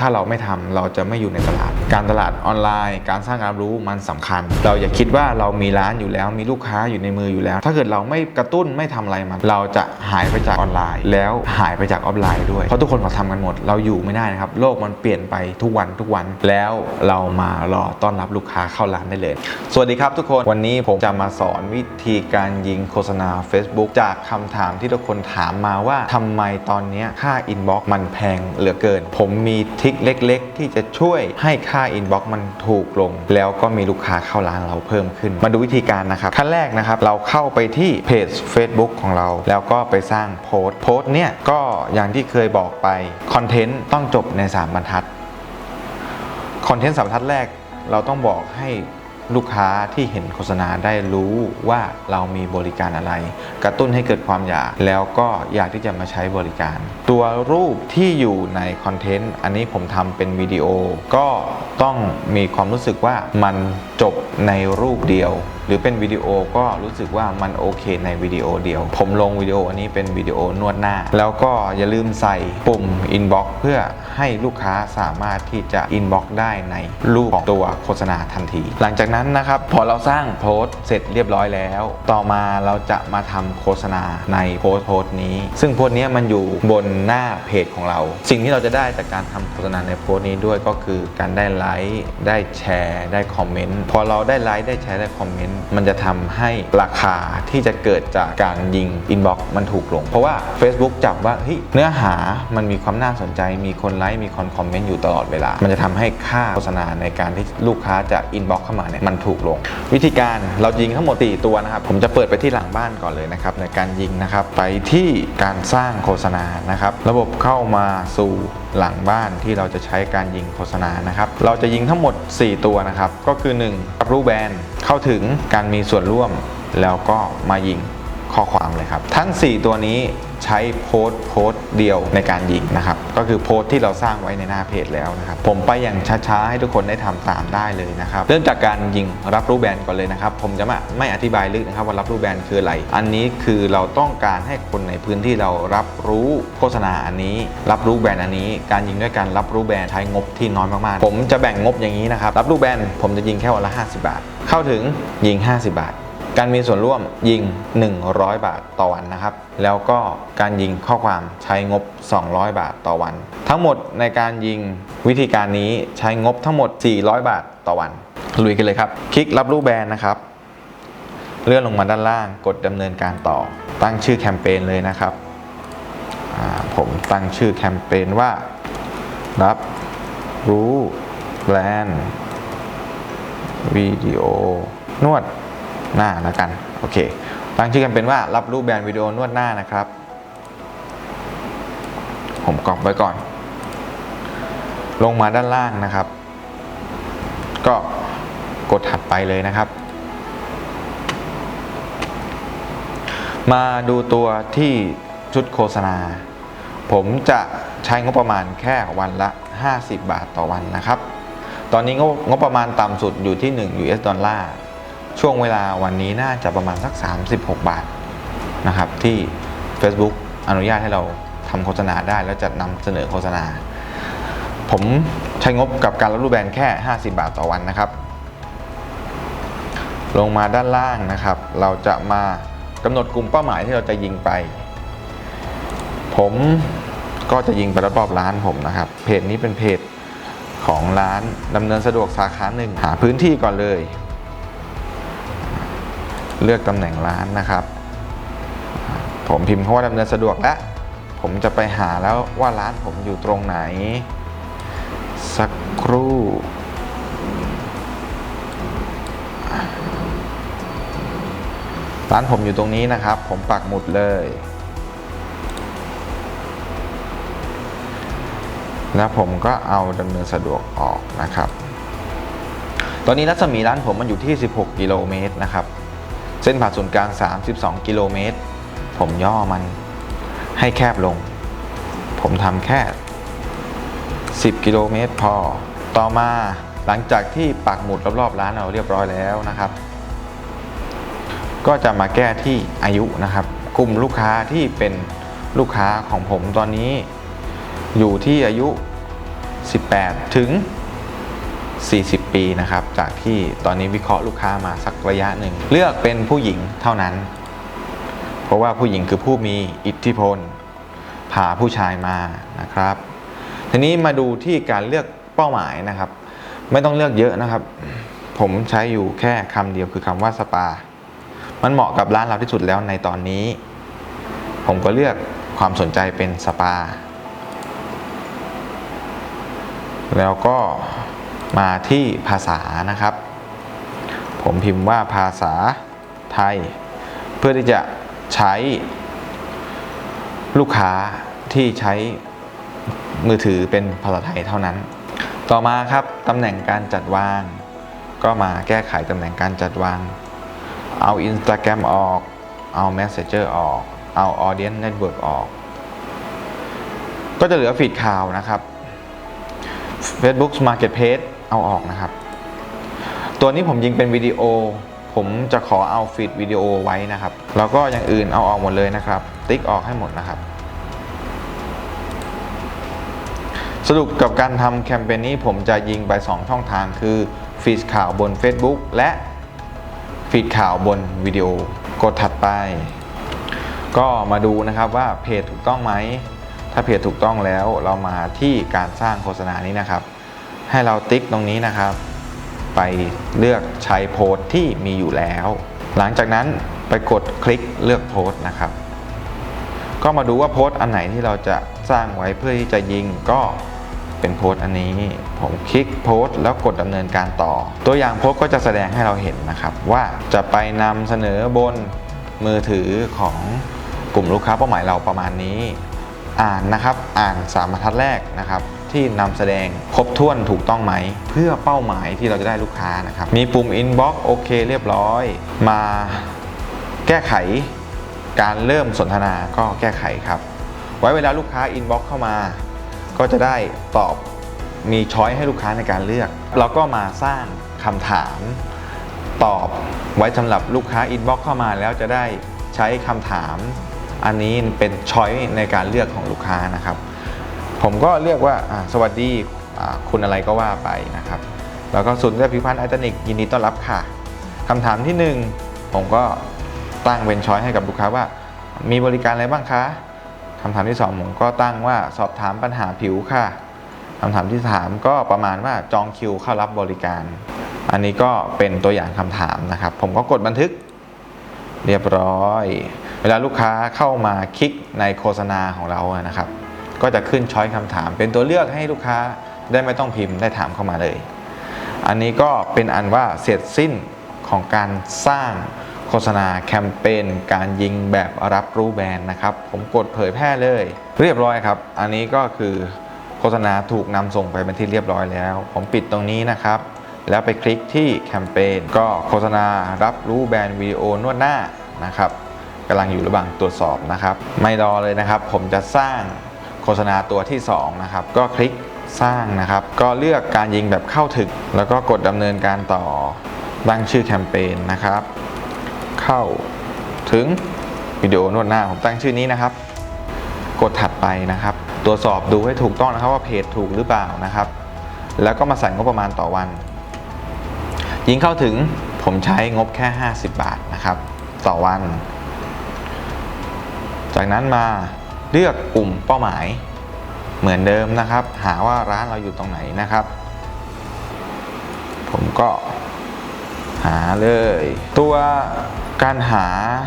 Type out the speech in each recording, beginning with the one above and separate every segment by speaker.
Speaker 1: ถ้าเราไม่ทำเราจะไม่อยู่ในตลาด การตลาดออนไลน์ การสร้างการรู้มันสำคัญ เราอย่าคิดว่าเรามีร้านอยู่แล้ว มีลูกค้าอยู่ในมืออยู่แล้ว ถ้าเกิดเราไม่กระตุ้นไม่ทำอะไรมัน เราจะหายไปจากออนไลน์ แล้วหายไปจากออฟไลน์ด้วย เพราะทุกคนเขาทำกันหมด เราอยู่ไม่ได้นะครับ โลกมันเปลี่ยนไปทุกวันทุกวัน แล้วเรามารอต้อนรับลูกค้าเข้าร้านได้เลย สวัสดีครับทุกคน วันนี้ผมจะมาสอนวิธีการยิงโฆษณา Facebook จากคำถามที่ทุกคนถามมาว่าทำไมตอนนี้ค่าอินบ็อกซ์มันแพงเหลือเกิน ผมมีทริคเล็ก ๆ ที่จะช่วยให้ค่าอินบ็อกมันถูกลง แล้วก็มีลูกค้าเข้าร้านเราเพิ่มขึ้น มาดูวิธีการนะครับขั้นแรกนะครับเราเข้าไปที่เพจ Facebook ของเรา แล้วก็ไปสร้างโพสต์โพสต์เนี่ยก็อย่างที่เคยบอกไปคอนเทนต์ต้องจบใน 3 บรรทัดคอนเทนต์สามบรรทัดแรกเราต้องบอกให้ ลูกค้าที่เห็นโฆษณาได้รู้ว่าเรามีบริการอะไร กระตุ้นให้เกิดความอยาก แล้วก็อยากที่จะมาใช้บริการ ตัวรูปที่อยู่ในคอนเทนต์อันนี้ผมทำเป็นวิดีโอ ก็ต้องมีความรู้สึกว่ามันจบในรูปเดียว รือเป็นวิดีโอก็รู้สึกว่ามันโอเคในวิดีโอเดียว ผมลงวิดีโออันนี้เป็นวิดีโอนวดหน้า แล้วก็อย่าลืมใส่ปุ่ม inbox เพื่อให้ลูกค้าสามารถที่จะ inbox ได้ในรูปของตัวโฆษณาทันที หลังจากนั้นนะครับพอเราสร้างโพสต์เสร็จเรียบร้อยแล้ว ต่อมาเราจะมาทำโฆษณาในโพสต์โพสต์นี้ ซึ่งโพสต์นี้มันอยู่บนหน้าเพจของเรา สิ่งที่เราจะได้จากการทำโฆษณาในโพสต์นี้ด้วยก็คือการได้ไลค์ได้แชร์ ได้คอมเมนต์พอเราได้ไลค์ได้แชร์ได้คอมเมนต์มันจะทำให้ราคาที่จะเกิดจากการยิงอินบ็อกซ์มันถูกลง เพราะว่า Facebook จับว่าเฮ้ยเนื้อหามันมีความน่าสนใจ มีคนไลค์มีคนคอมเมนต์อยู่ตลอดเวลา มันจะทำให้ค่าโฆษณาในการที่ลูกค้าจะอินบ็อกซ์เข้ามาเนี่ยมันถูกลง วิธีการเรายิงทั้งหมด4ตัวนะครับ ผมจะเปิดไปที่หลังบ้านก่อนเลยนะครับในการยิงนะครับไปที่การสร้างโฆษณานะครับระบบเข้ามาสู่หลังบ้านที่เราจะใช้การยิงโฆษณานะครับ เราจะยิงทั้งหมด 4 ตัวนะครับ ก็คือ1รูปแบรนด์เข้าถึงการมีส่วนร่วม แล้วก็มายิงข้อความเลยครับ ทั้ง 4 ตัวนี้ ใช้โพสต์โพสต์เดียวในการยิงนะครับ ก็คือโพสต์ที่เราสร้างไว้ในหน้าเพจแล้วนะครับ ผมไปอย่างช้าๆ ให้ทุกคนได้ทำตามได้เลยนะครับ เริ่มจากการยิงรับรู้แบรนด์ก่อนเลยนะครับ ผมจะไม่ไม่อธิบายลึกนะครับว่ารับรู้แบรนด์คืออะไร อันนี้คือเราต้องการให้คนในพื้นที่เรารับรู้โฆษณาอันนี้ รับรู้แบรนด์อันนี้ การยิงด้วยการรับรู้แบรนด์ใช้งบที่น้อยมากๆ ผมจะแบ่งงบอย่างนี้นะครับ รับรู้แบรนด์ผมจะยิงแค่วันละ 50 บาท เข้าถึงยิง 50 บาท การมีส่วนร่วมยิง 100 บาทต่อวันนะครับ แล้วก็การยิงข้อความใช้งบ 200 บาทต่อวัน ทั้งหมดในการยิงวิธีการนี้ใช้งบทั้งหมด 400 บาทต่อวัน ลุยกันเลยครับ คลิกรับรูปแบรนด์นะครับ เลื่อนลงมาด้านล่างกดดำเนินการต่อ ตั้งชื่อแคมเปญเลยนะครับ ผมตั้งชื่อแคมเปญว่า รับรู้แบรนด์วิดีโอนวด หน้าแล้วกันโอเคตั้งชื่อกันเป็นว่ารับรูปแบรนด์วิดีโอนวดหน้านะครับ ผมกรอกไว้ก่อน ลงมาด้านล่างนะครับ ก็กดถัดไปเลยนะครับ มาดูตัวที่ชุดโฆษณา ผมจะใช้งบประมาณแค่วันละ 50 บาทต่อวันนะครับ ตอนนี้งบงบประมาณต่ำสุดอยู่ที่ 1 US ดอลลาร์ ช่วงเวลาวันนี้น่าจะประมาณสัก 36 บาทนะครับ ที่ Facebook อนุญาตให้เราทำโฆษณาได้แล้วจัดนำเสนอโฆษณา ผมใช้งบกับการรับรูปแบรนด์แค่ 50 บาทต่อวันนะครับ ลงมาด้านล่างนะครับ เราจะมากำหนดกลุ่มเป้าหมายที่เราจะยิงไป ผมก็จะยิงไปรอบๆร้านผมนะครับ เพจนี้เป็นเพจของร้านดำเนินสะดวกสาขาหนึ่งหาพื้นที่ก่อนเลย เลือกตำแหน่งร้านนะครับ ผมพิมพ์คำว่าดำเนินสะดวกแล้วผมจะไปหาแล้วว่าร้านผมอยู่ตรงไหน สักครู่ ร้านผมอยู่ตรงนี้นะครับ ผมปักหมุดเลย แล้วผมก็เอาดำเนินสะดวกออกนะครับ ตอนนี้รัศมีร้านผมมันอยู่ที่ 16 กิโลเมตรนะครับ เส้นผ่าศูนย์กลาง 32 กิโลเมตร ผมย่อมันให้แคบลง ผมทำแค่ 10 กิโลเมตรพอ ต่อมาหลังจากที่ปักหมุดรอบๆร้านเราเรียบร้อยแล้วนะครับ ก็จะมาแก้ที่อายุนะครับ กลุ่มลูกค้าที่เป็นลูกค้าของผมตอนนี้ อยู่ที่อายุ 18 ถึง 40 ปีนะครับ จากที่ตอนนี้วิเคราะห์ลูกค้ามาสักระยะหนึ่ง เลือกเป็นผู้หญิงเท่านั้น เพราะว่าผู้หญิงคือผู้มีอิทธิพลพาผู้ชายมานะครับ ทีนี้มาดูที่การเลือกเป้าหมายนะครับ ไม่ต้องเลือกเยอะนะครับ ผมใช้อยู่แค่คำเดียวคือคำว่าสปา มันเหมาะกับร้านเราที่สุดแล้วในตอนนี้ ผมก็เลือกความสนใจเป็นสปา แล้วก็ มาที่ภาษานะครับ ผมพิมพ์ว่าภาษาไทย เพื่อที่จะใช้ลูกค้าที่ใช้มือถือเป็นภาษาไทยเท่านั้น ต่อมาครับตำแหน่งการจัดวาง ก็มาแก้ไขตำแหน่งการจัดวาง เอา Instagram ออก เอา Messenger ออก เอา Audience Network ออก ก็จะเหลือฟีดข่าวนะครับ Facebook Marketplace เอาออกนะครับ ตัวนี้ผมยิงเป็นวิดีโอ ผมจะขอเอาฟีดวิดีโอไว้นะครับ แล้วก็อย่างอื่นเอาออกหมดเลยนะครับ ติ๊กออกให้หมดนะครับ สรุปกับการทำแคมเปญนี้ผมจะยิงไป 2 ช่องทางคือฟีดข่าวบน Facebook และฟีดข่าวบนวิดีโอกดถัดไป ก็มาดูนะครับว่าเพจถูกต้องไหมาเพจถูกต้องแล้วเรามาที่การสร้างโฆษณานี้นะครับ ให้เราติ๊กตรงนี้นะครับ ไปเลือกใช้โพสต์ที่มีอยู่แล้ว หลังจากนั้นไปกดคลิกเลือกโพสต์นะครับ ก็มาดูว่าโพสต์อันไหนที่เราจะสร้างไว้เพื่อที่จะยิงก็เป็นโพสต์อันนี้ ผมคลิกโพสต์แล้วกดดำเนินการต่อ ตัวอย่างโพสต์ก็จะแสดงให้เราเห็นนะครับ ว่าจะไปนำเสนอบนมือถือของกลุ่มลูกค้าเป้าหมายเราประมาณนี้ อ่านนะครับอ่านสามบรรทัดแรกนะครับที่นำแสดงครบถ้วนถูกต้องไหม เพื่อเป้าหมายที่เราจะได้ลูกค้านะครับ มีปุ่ม inbox โอเคเรียบร้อย มาแก้ไขการเริ่มสนทนาก็แก้ไขครับ ไว้เวลาลูกค้า inbox เข้ามา ก็จะได้ตอบมีช้อยให้ลูกค้าในการเลือก เราก็มาสร้างคำถาม ตอบไว้สำหรับลูกค้า inbox เข้ามาแล้วจะได้ใช้คำถาม อันนี้เป็นช้อยในการเลือกของลูกค้านะครับ ผมก็เลือกว่าสวัสดีคุณอะไรก็ว่าไปนะครับ แล้วก็ศูนย์เลือกผิวพรรณไอตานิกยินดีต้อนรับค่ะคำถามที่หนึ่งผมก็ตั้งเป็นช้อยให้กับลูกค้าว่า มีบริการอะไรบ้างคะคำถามที่สองผมก็ตั้งว่าสอบถามปัญหาผิวค่ะคำถามที่สามก็ประมาณว่าจองคิวเข้ารับบริการ อันนี้ก็เป็นตัวอย่างคำถามนะครับ ผมก็กดบันทึกเรียบร้อย เวลาลูกค้าเข้ามาคลิกในโฆษณาของเรานะครับ ก็จะขึ้นช้อยคำถาม เป็นตัวเลือกให้ลูกค้าได้ไม่ต้องพิมพ์ได้ถามเข้ามาเลย อันนี้ก็เป็นอันว่าเสร็จสิ้นของการสร้างโฆษณาแคมเปญการยิงแบบรับรู้แบรนด์นะครับ ผมกดเผยแพร่เลย เรียบร้อยครับ อันนี้ก็คือโฆษณาถูกนำส่งไปเป็นที่เรียบร้อยแล้ว ผมปิดตรงนี้นะครับ แล้วไปคลิกที่แคมเปญก็โฆษณารับรู้แบรนด์วิดีโอนวดหน้านะครับ กำลังอยู่ระหว่างตรวจสอบนะครับ ไม่รอเลยนะครับ ผมจะสร้างโฆษณาตัวที่สองนะครับก็คลิกสร้างนะครับ ก็เลือกการยิงแบบเข้าถึง แล้วก็กดดำเนินการต่อตั้งชื่อแคมเปญนะครับ เข้าถึงวิดีโอนวดหน้าผมตั้งชื่อนี้นะครับ กดถัดไปนะครับ ตรวจสอบดูให้ถูกต้องนะครับว่าเพจถูกหรือเปล่านะครับ แล้วก็มาใส่งบประมาณต่อวัน ยิงเข้าถึงผมใช้งบแค่ 50 บาทนะครับ ต่อวัน จากนั้นมาเลือกกลุ่มเป้าหมายเหมือนเดิมนะครับ หาว่าร้านเราอยู่ตรงไหนนะครับ ผมก็หาเลย ตัวการหา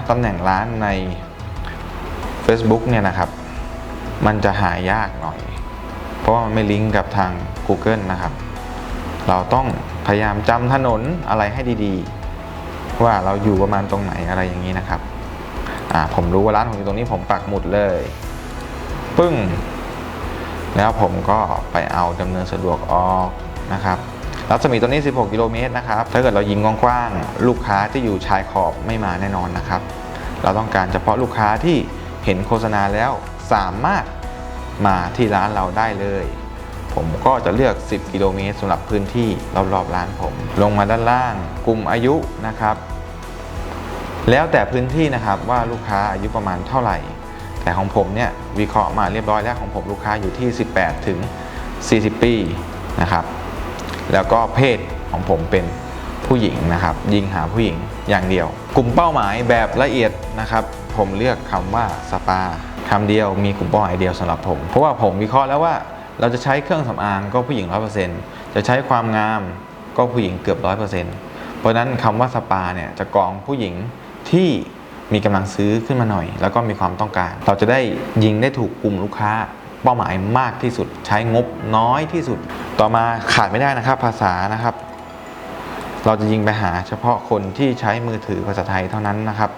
Speaker 1: ตำแหน่งร้านใน Facebook เนี่ยนะครับ มันจะหายากหน่อย เพราะว่ามันไม่ลิงก์กับทาง Google นะครับ เราต้องพยายามจำถนนอะไรให้ดีๆ ว่าเราอยู่ประมาณตรงไหนอะไรอย่างนี้นะครับ อ่าผมรู้ว่าร้านผมอยู่ตรงนี้ผมปักหมุดเลย ปึ้ง แล้วผมก็ไปเอาดำเนินสะดวกออกนะครับรัศมีตัวนี้ 16 กิโลเมตรนะครับ ถ้าเกิดเรายิงกว้างๆ ลูกค้าที่อยู่ชายขอบไม่มาแน่นอนนะครับ เราต้องการเฉพาะลูกค้าที่เห็นโฆษณาแล้วสามารถมาที่ร้านเราได้เลย ผมก็จะเลือก 10 กิโลเมตรสำหรับพื้นที่รอบๆร้านผม ลงมาด้านล่าง กลุ่มอายุนะครับ แล้วแต่พื้นที่นะครับว่าลูกค้าอายุประมาณเท่าไหร่ แต่ของผมเนี่ยวิเคราะห์มาเรียบร้อยแล้วของผมลูกค้าอยู่ที่ 18 ถึง 40 ปีนะครับ แล้วก็เพศของผมเป็นผู้หญิงนะครับ ยิงหาผู้หญิงอย่างเดียว กลุ่มเป้าหมายแบบละเอียดนะครับ ผมเลือกคำว่าสปาคำเดียวมีกลุ่มเป้าหมายเดียวสำหรับผม เพราะว่าผมวิเคราะห์แล้วว่าเราจะใช้เครื่องสำอางก็ผู้หญิง 100%จะใช้ความงามก็ผู้หญิงเกือบ 100%เพราะนั้นคำว่าสปาเนี่ยจะกองผู้หญิง ที่มีกำลังซื้อขึ้นมาหน่อย แล้วก็มีความต้องการ เราจะได้ยิงได้ถูกกลุ่มลูกค้าเป้าหมายมากที่สุดใช้งบน้อยที่สุด ต่อมาขาดไม่ได้นะครับภาษานะครับ เราจะยิงไปหาเฉพาะคนที่ใช้มือถือภาษาไทยเท่านั้นนะครับ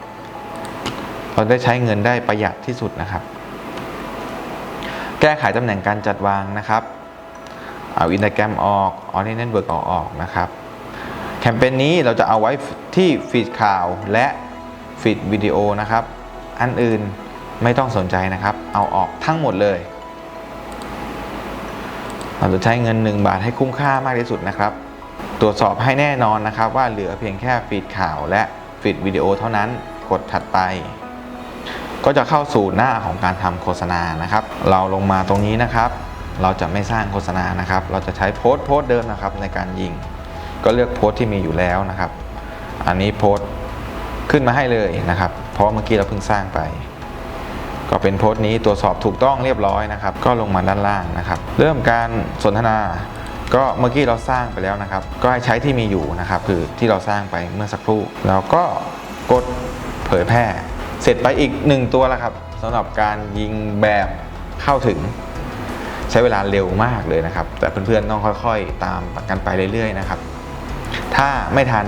Speaker 1: เราได้ใช้เงินได้ประหยัดที่สุดนะครับ แก้ไขตำแหน่งการจัดวางนะครับ เอาอินสตาแกรมออกออนไลน์เน็ตเวิร์กออกออกนะครับ แคมเปญนี้เราจะเอาไว้ที่ฟีดข่าวและ ฟีดวิดีโอนะครับ อันอื่นไม่ต้องสนใจนะครับ เอาออกทั้งหมดเลย เราจะใช้เงิน 1 บาทให้คุ้มค่ามากที่สุดนะครับ ตรวจสอบให้แน่นอนนะครับ ว่าเหลือเพียงแค่ฟีดข่าวและฟีดวิดีโอเท่านั้นกดถัดไป ก็จะเข้าสู่หน้าของการทำโฆษณานะครับ เราลงมาตรงนี้นะครับ เราจะไม่สร้างโฆษณานะครับ เราจะใช้โพสต์โพสต์เดิมนะครับในการยิง ก็เลือกโพสต์ที่มีอยู่แล้วนะครับ อันนี้โพสต์ ขึ้นมาให้เลยนะครับ เพราะเมื่อกี้เราเพิ่งสร้างไป ก็เป็นโพสต์นี้ตรวจสอบถูกต้องเรียบร้อยนะครับ ก็ลงมาด้านล่างนะครับ เริ่มการสนทนา ก็เมื่อกี้เราสร้างไปแล้วนะครับ ก็ให้ใช้ที่มีอยู่นะครับ คือที่เราสร้างไปเมื่อสักครู่ แล้วก็กดเผยแพร่ เสร็จไปอีกหนึ่งตัวแล้วครับสำหรับการยิงแบบเข้าถึงใช้เวลาเร็วมากเลยนะครับ แต่เพื่อนๆต้องค่อยๆ ตามกันไปเรื่อยๆนะครับ ถ้าไม่ทัน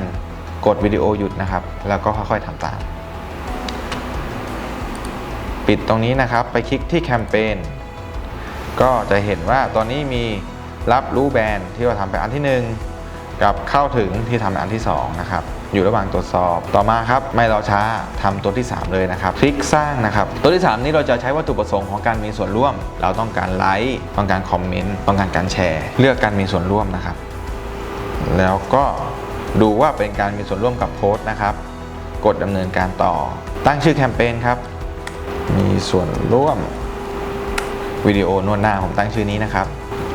Speaker 1: กดวิดีโอหยุดนะครับ แล้วก็ค่อยๆทำตาม ปิดตรงนี้นะครับ ไปคลิกที่แคมเปญก็จะเห็นว่าตอนนี้มีรับรู้แบรนด์ที่เราทำไปอันที่ 1 กับเข้าถึงที่ทำในอันที่ 2 นะครับ อยู่ระหว่างตรวจสอบต่อมาครับ ไม่รอช้าทำตัวที่ 3 เลยนะครับ คลิกสร้างนะครับ ตัวที่ 3 นี้เราจะใช้วัตถุประสงค์ของการมีส่วนร่วม เราต้องการไลค์ต้องการคอมเมนต์ต้องการการแชร์ เลือกการมีส่วนร่วมนะครับ แล้วก็ ดูว่าเป็นการมีส่วนร่วมกับโพสต์นะครับ กดดำเนินการต่อ ตั้งชื่อแคมเปญครับ มีส่วนร่วมวิดีโอนวดหน้าผมตั้งชื่อนี้นะครับ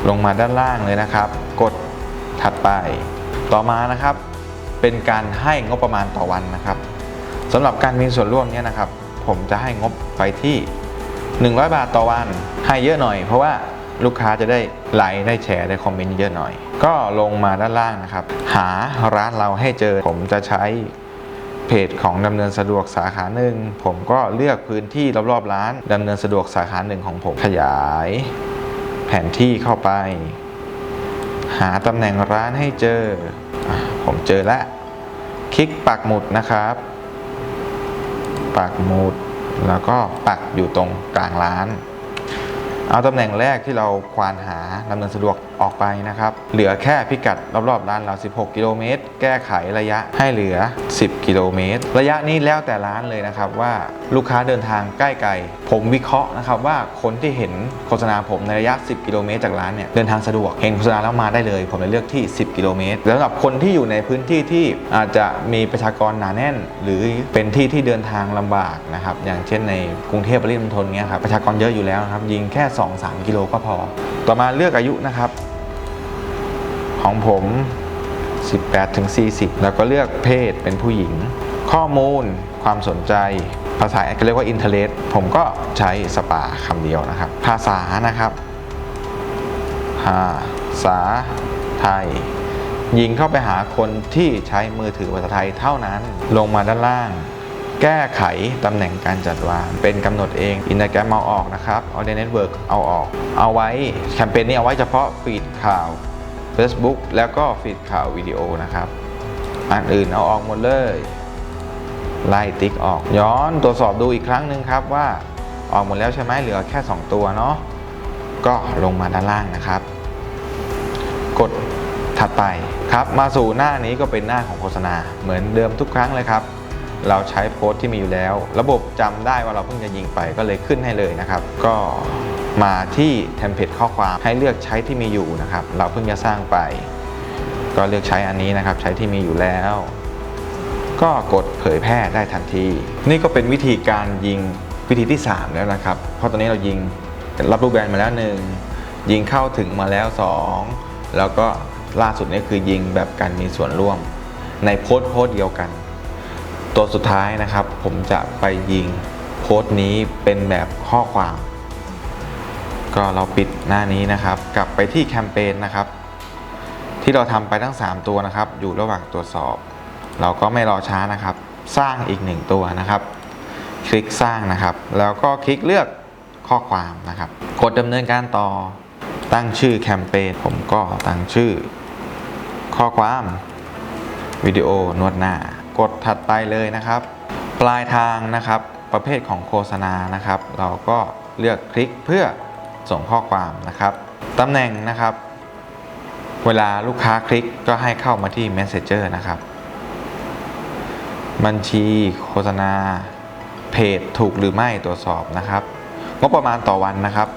Speaker 1: ลงมาด้านล่างเลยนะครับ กดถัดไป ต่อมานะครับ เป็นการให้งบประมาณต่อวันนะครับสำหรับการมีส่วนร่วมเนี้ยนะครับ ผมจะให้งบไปที่ 100 บาทต่อวัน ให้เยอะหน่อยเพราะว่า ลูกค้าจะได้ไลค์ได้แชร์ได้คอมเมนต์เยอะหน่อย ก็ลงมาด้านล่างนะครับ หาร้านเราให้เจอผมจะใช้เพจของดำเนินสะดวกสาขาหนึ่งผมก็เลือกพื้นที่รอบๆร้านดำเนินสะดวกสาขาหนึ่งของผมขยาย แผนที่เข้าไป หาตำแหน่งร้านให้เจออผมเจอแล้วคลิกปักหมุดนะครับ ปักหมุดแล้วก็ปักอยู่ตรงกลางร้าน เอาตำแหน่งแรกที่เราควานหาดำเนินสะดวกออกไปนะครับ เหลือแค่พิกัดรอบๆร้านเรา 16 กิโลเมตร แก้ไขระยะให้เหลือ 10 กิโลเมตร ระยะนี้แล้วแต่ร้านเลยนะครับว่าลูกค้าเดินทางใกล้ไกล ผมวิเคราะห์นะครับว่าคนที่เห็นโฆษณาผมในระยะ 10 กิโลเมตรจากร้านเนี่ยเดินทางสะดวก เห็นโฆษณาแล้วมาได้เลย ผมเลยเลือกที่ 10 กิโลเมตรแล้วสำหรับคนที่อยู่ในพื้นที่ที่อาจจะมีประชากรหนาแน่น หรือเป็นที่ที่เดินทางลำบากนะครับอย่างเช่นในกรุงเทพปริมณฑลเนี้ยครับประชากรเยอะอยู่แล้วนะครับยิงแค่2-3 กิโลก็พอ ต่อมาเลือกอายุนะครับ ของผม 18ถึง40 แล้วก็เลือกเพศเป็นผู้หญิง ข้อมูลความสนใจ ภาษาอังกฤษเรียกว่า interest ผมก็ใช้สปาคำเดียวนะครับ ภาษานะครับ ภาษาไทยยิงเข้าไปหาคนที่ใช้มือถือภาษาไทยเท่านั้น ลงมาด้านล่าง แก้ไขตำแหน่งการจัดวาง เป็นกำหนดเองอิน a าแกรมเอาออกนะครับเอาในเน็ตเวิร์กเอาออก เอาไว้แคมเปญนี้เอาไว้เฉพาะฟีดข่าว Facebook แล้วก็ฟีดข่าววิดีโอนะครับ อันอื่นเอาออกหมดเลยไล่ติ๊กออก ย้อนตรวจสอบดูอีกครั้งหนึ่งครับว่าออกหมดแล้วใช่ไหมเหลือแค่ 2 ตัวเนาะก็ลงมาด้านล่างนะครับ กดถัดไปครับมาสู่หน้านี้ก็เป็นหน้าของโฆษณาเหมือนเดิมทุกครั้งเลยครับ เราใช้โพสต์ที่มีอยู่แล้ว ระบบจำได้ว่าเราเพิ่งจะยิงไปก็เลยขึ้นให้เลยนะครับ ก็มาที่เทมเพลตข้อความให้เลือกใช้ที่มีอยู่นะครับ เราเพิ่งจะสร้างไป ก็เลือกใช้อันนี้นะครับ ใช้ที่มีอยู่แล้ว ก็กดเผยแพร่ได้ทันที นี่ก็เป็นวิธีการยิงวิธีที่ 3 แล้วนะครับ เพราะตอนนี้เรายิงรับรูปแบรนด์มาแล้วหนึ่งยิงเข้าถึงมาแล้วสองแล้วก็ล่าสุดนี่คือยิงแบบการมีส่วนร่วม ในโพสต์โพสต์เดียวกัน ตัวสุดท้ายนะครับ ผมจะไปยิงโพสต์นี้เป็นแบบข้อความ ก็เราปิดหน้านี้นะครับ กลับไปที่แคมเปญนะครับ ที่เราทำไปทั้ง 3 ตัวนะครับ อยู่ระหว่างตรวจสอบ เราก็ไม่รอช้านะครับ สร้างอีกหนึ่งตัวนะครับ คลิกสร้างนะครับ แล้วก็คลิกเลือกข้อความนะครับ กดดำเนินการต่อตั้งชื่อแคมเปญผมก็ตั้งชื่อ ข้อความวิดีโอนวดหน้า กดถัดไปเลยนะครับ ปลายทางนะครับ ประเภทของโฆษณานะครับ เราก็เลือกคลิกเพื่อส่งข้อความนะครับตำแหน่งนะครับ เวลาลูกค้าคลิกก็ให้เข้ามาที่ Messenger นะครับ บัญชีโฆษณา เพจถูกหรือไม่ตรวจสอบนะครับงบประมาณต่อวันนะครับ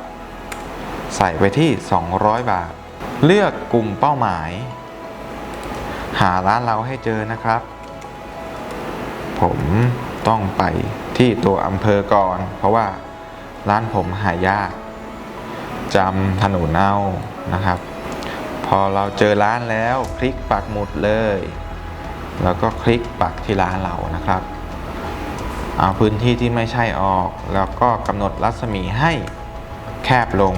Speaker 1: ใส่ไปที่ 200 บาท เลือกกลุ่มเป้าหมาย หาร้านเราให้เจอนะครับ ผมต้องไปที่ตัวอำเภอก่อน เพราะว่าร้านผมหายากจำถนนเอานะครับ พอเราเจอร้านแล้วคลิกปักหมุดเลย แล้วก็คลิกปักที่ร้านเรานะครับ เอาพื้นที่ที่ไม่ใช่ออก แล้วก็กำหนดรัศมีให้แคบลง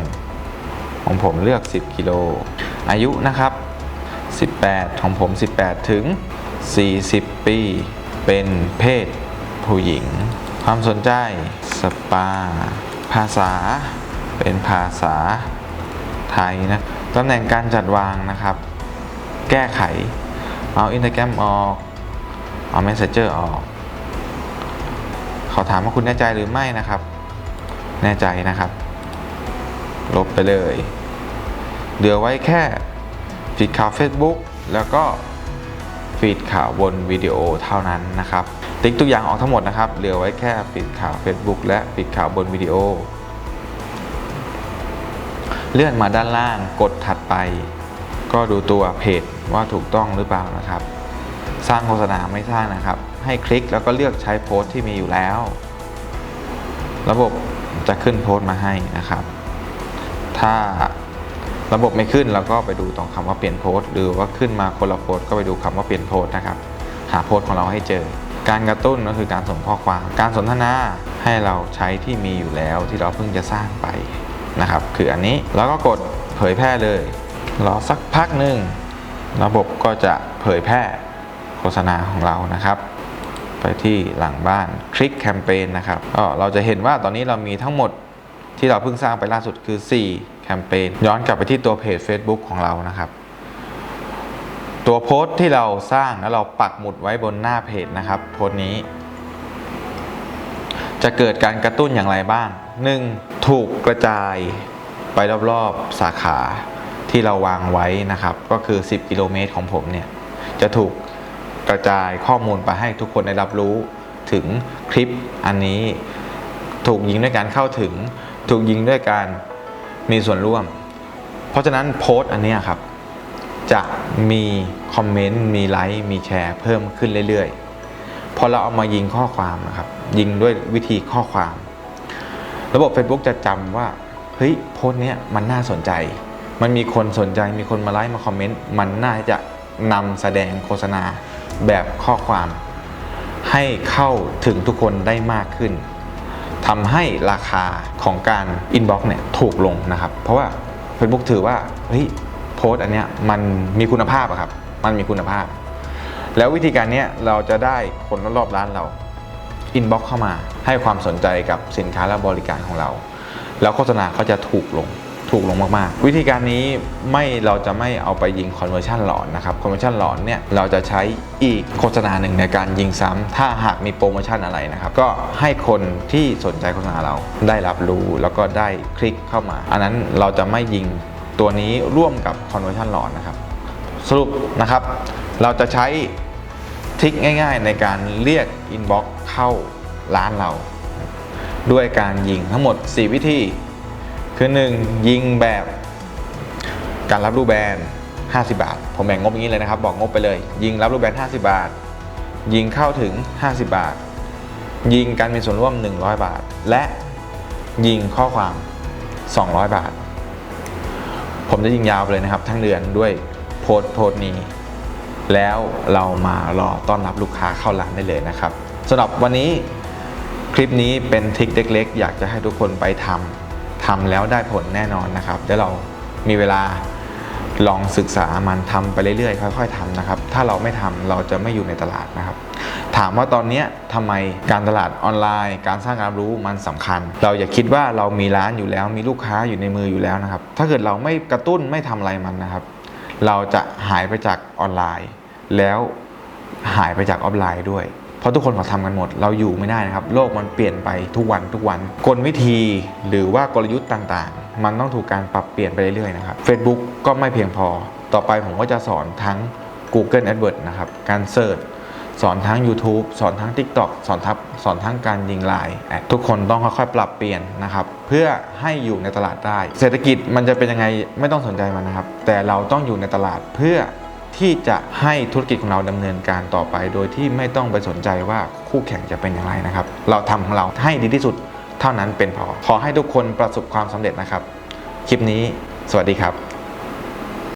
Speaker 1: ของผมเลือก 10 กิโล อายุนะครับ 18 ของผม 18 ถึง 40 ปี เป็นเพศผู้หญิง ความสนใจสปา ภาษา เป็นภาษาไทยนะตำแหน่งการจัดวางนะครับ แก้ไข เอาอิน a g แกรมออก เอา Messenger ออก เขาถามว่าคุณแน่ใจหรือไม่นะครับ แน่ใจนะครับ ลบไปเลย เหลือไว้แค่ฟีดข่าว Facebook แล้วก็ ฟีดข่าวบนวิดีโอเท่านั้นนะครับ ติ๊กทุกอย่างออกทั้งหมดนะครับ เหลือไว้แค่ฟีดข่าว Facebook และฟีดข่าวบนวิดีโอ เลื่อนมาด้านล่างกดถัดไป ก็ดูตัวเพจว่าถูกต้องหรือเปล่านะครับ สร้างโฆษณาไม่สร้างนะครับ ให้คลิกแล้วก็เลือกใช้โพสต์ที่มีอยู่แล้ว ระบบจะขึ้นโพสต์มาให้นะครับ ถ้า ระบบไม่ขึ้นเราก็ไปดูตรงคำว่าเปลี่ยนโพสต์หรือว่าขึ้นมาคนละโพสต์ก็ไปดูคำว่าเปลี่ยนโพสต์นะครับ หาโพสต์ของเราให้เจอ การกระตุ้นก็คือการส่งข้อความ การสนทนาให้เราใช้ที่มีอยู่แล้วที่เราเพิ่งจะสร้างไปนะครับ คืออันนี้แล้วก็กดเผยแพร่เลยรอสักพักหนึ่งระบบก็จะเผยแพร่โฆษณาของเรานะครับ ไปที่หลังบ้านคลิกแคมเปญนะครับก็เราจะเห็นว่าตอนนี้เรามีทั้งหมดที่เราเพิ่งสร้างไปล่าสุดคือ 4 คมเปญย้อนกลับไปที่ตัวเพจ Facebook ของเรานะครับ ตัวโพสต์ที่เราสร้างแล้วเราปักหมุดไว้บนหน้าเพจนะครับโพสต์นี้ จะเกิดการกระตุ้นอย่างไรบ้าง 1. ถูกกระจายไปรอบๆสาขาที่เราวางไว้นะครับ ก็คือ 10 กิโลเมตรของผมเนี่ย จะถูกกระจายข้อมูลไปให้ทุกคนได้รับรู้ถึงคลิปอันนี้ ถูกยิงด้วยการเข้าถึง ถูกยิงด้วยการ มีส่วนร่วม เพราะฉะนั้นโพสต์อันนี้ครับ จะมีคอมเมนต์มีไลค์มีแชร์เพิ่มขึ้นเรื่อยๆ พอเราเอามายิงข้อความนะครับ ยิงด้วยวิธีข้อความ ระบบ Facebook จะจำว่า เฮ้ยโพสต์เนี้ยมันน่าสนใจ มันมีคนสนใจมีคนมาไลค์มาคอมเมนต์มันน่าจะนำแสดงโฆษณาแบบข้อความ ให้เข้าถึงทุกคนได้มากขึ้น ทำให้ราคาของการอินบ็อกซ์เนี่ยถูกลงนะครับ เพราะว่า Facebook ถือว่าเฮ้ยโพสต์อันเนี้ยมันมีคุณภาพอะครับ มันมีคุณภาพ แล้ววิธีการเนี้ยเราจะได้คนรอบๆร้านเราอินบ็อกเข้ามาให้ความสนใจกับสินค้าและบริการของเรา แล้วโฆษณาก็จะถูกลง ถูกลงมากๆ วิธีการนี้ไม่เราจะไม่เอาไปยิงคอนเวอร์ชันหลอนนะครับคอนเวอร์ชันหลอนเนี่ยเราจะใช้อีกโฆษณาหนึ่งในการยิงซ้ำถ้าหากมีโปรโมชั่นอะไรนะครับ ก็ให้คนที่สนใจโฆษณาเราได้รับรู้แล้วก็ได้คลิกเข้ามา อันนั้นเราจะไม่ยิงตัวนี้ร่วมกับคอนเวอร์ชันหลอนนะครับ สรุปนะครับ เราจะใช้ทริคง่าย ๆ ในการเรียกอินบ็อกเข้าร้านเรา ด้วยการยิงทั้งหมด 4 วิธี คือ 1. ยิงแบบการรับรูปแบน 50 บาท ผมแบ่งงบอย่างนี้เลยนะครับ บอกงบไปเลย ยิงรับรูปแบน 50 บาท ยิงเข้าถึง 50 บาท ยิงการมีส่วนร่วม 100 บาท และยิงข้อความ 200 บาท ผมจะยิงยาวไปเลยนะครับ ทั้งเดือนด้วยโพสโพสนี้ แล้วเรามารอต้อนรับลูกค้าเข้าร้านได้เลยนะครับสำหรับวันนี้คลิปนี้เป็นทริคเล็กๆ อยากจะให้ทุกคนไปทำ ทำแล้วได้ผลแน่นอนนะครับเดี๋ยวเรามีเวลาลองศึกษามันทำไปเรื่อยๆ ค่อยๆทำนะครับ ถ้าเราไม่ทำเราจะไม่อยู่ในตลาดนะครับ ถามว่าตอนนี้ทำไมการตลาดออนไลน์ การสร้างการรู้มันสำคัญ เราอย่าคิดว่าเรามีร้านอยู่แล้ว มีลูกค้าอยู่ในมืออยู่แล้วนะครับ ถ้าเกิดเราไม่กระตุ้นไม่ทำอะไรมันนะครับ เราจะหายไปจากออนไลน์ แล้วหายไปจากออฟไลน์ด้วย เพราะทุกคนเขาทำกันหมด เราอยู่ไม่ได้นะครับ โลกมันเปลี่ยนไปทุกวันทุกวัน กลวิธีหรือว่ากลยุทธ์ต่างๆ มันต้องถูกการปรับเปลี่ยนไปเรื่อยๆนะครับ Facebook ก็ไม่เพียงพอ ต่อไปผมก็จะสอนทั้ง Google AdWords นะครับ การเสิร์ชสอนทั้ง YouTube สอนทั้ง TikTok สอนทับสอนทั้งการยิงไลน์ทุกคนต้องค่อยๆ ปรับเปลี่ยนนะครับ เพื่อให้อยู่ในตลาดได้ เศรษฐกิจมันจะเป็นยังไงไม่ต้องสนใจมันนะครับ แต่เราต้องอยู่ในตลาดเพื่อ ที่จะให้ธุรกิจของเราดำเนินการต่อไป โดยที่ไม่ต้องไปสนใจว่าคู่แข่งจะเป็นอย่างไรนะครับ เราทำของเราให้ดีที่สุดเท่านั้นเป็นพอ ขอให้ทุกคนประสบความสำเร็จนะครับ คลิปนี้ สวัสดีครับ